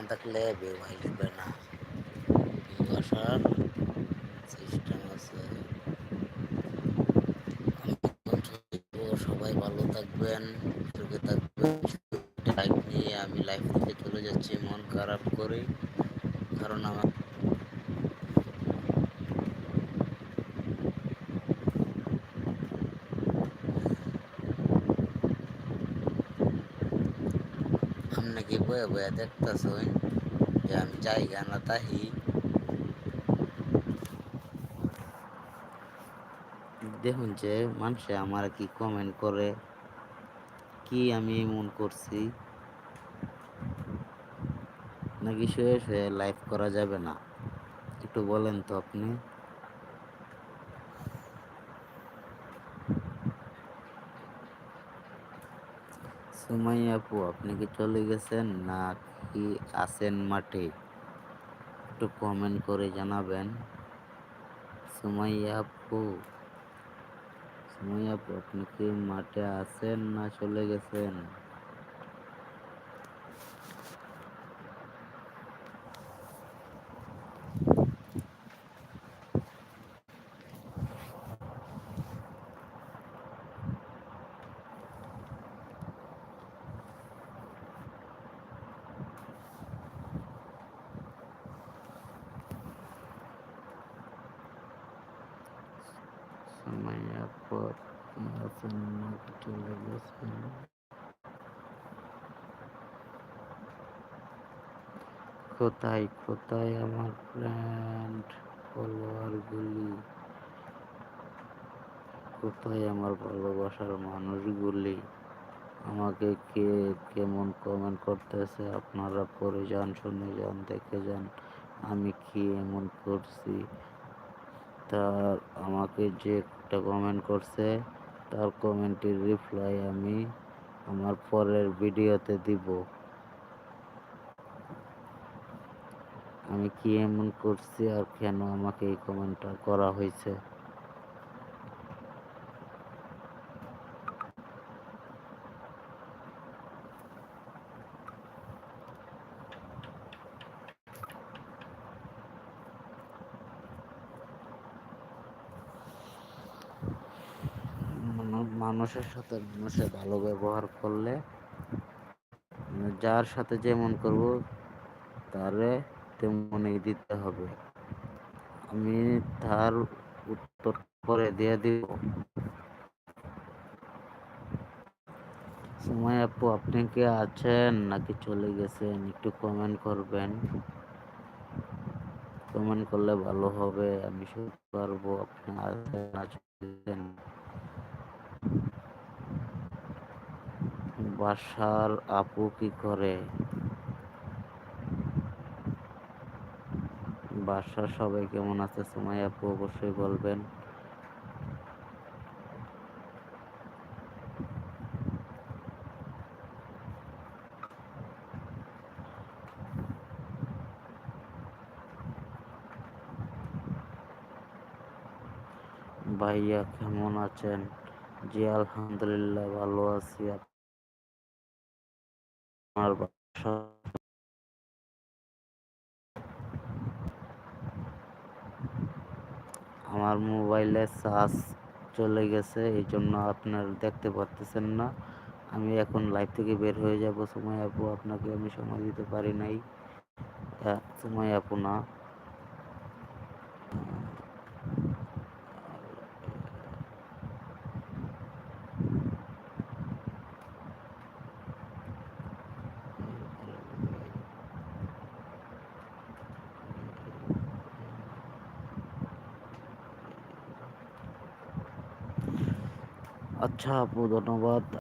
না থাকলে বিবাহ লিখবে না। বসার সিস্টেম আছে। সবাই ভালো থাকবেন, সুখে থাকবেন। লাইফ নিয়ে আমি লাইফ থেকে চলে যাচ্ছি, মন খারাপ করে। কারণ আমার আপনি কি বয়ে বয়ে দেখতেছেন যে আমি জায়গা না তাহি। দেখুন যে মানুষে আমার কি কমেন্ট করে, কি আমি এমন করছি, নাকি শুয়ে শুয়ে লাইভ করা যাবে না। একটু বলেন তো আপনি। সুমাই আপু, আপনি কি চলে গেছেন না কি আছেন মাঠে? একটু কমেন্ট করে জানাবেন। সুমাইয়া আপু সুমাইয়া আপু, আপনি কি মাঠে আছেন না চলে গেছেন? চলে গেছেন কোথায় কোথায় আমার ফ্রেন্ড ফলোয়ারগুলি? কোথায় আমার ভালোবাসার মানুষগুলি? আমাকে কে কেমন কমেন্ট করতেছে? আপনারা পড়ে যান, শুনে যান, দেখে যান, আমি কি এমন করছি? তার আমাকে যে একটা কমেন্ট করছে, তার কমেন্টের রিপ্লাই আমি আমার পরের ভিডিওতে দিব। আমি কি এমন করছি আর কেন আমাকে এই কমেন্টটা করা হয়েছে মানু- মানুষের সাথে মানুষের ভালো ব্যবহার করলে মানে যার সাথে যেমন করব, তারে তেমনই দিতে হবে। আমি তার উত্তর পরে দিয়ে দিব। সময় আপু, আপনি কি আছেন নাকি চলে গেছেন? একটু কমেন্ট করবেন। কমেন্ট করলে ভালো হবে, আমি শুনতে পারব আপনি আছেন না চলে গেছেন বাসার আপু কি করে? বাসার সবাই কেমন আছে? সময় আপু অবশ্যই বলবেন। ভাইয়া কেমন আছেন? জি, আলহামদুলিল্লাহ, ভালো আছি। বাসা। আমার মোবাইলে চার্জ চলে গেছে, এই জন্য আপনার দেখতে পারতেছেন না। আমি এখন লাইভ থেকে বের হয়ে যাব। সময় আপু, আপনাকে আমি সময় দিতে পারি নাই। সময় আপু না। আচ্ছা আপু ধন্যবাদ।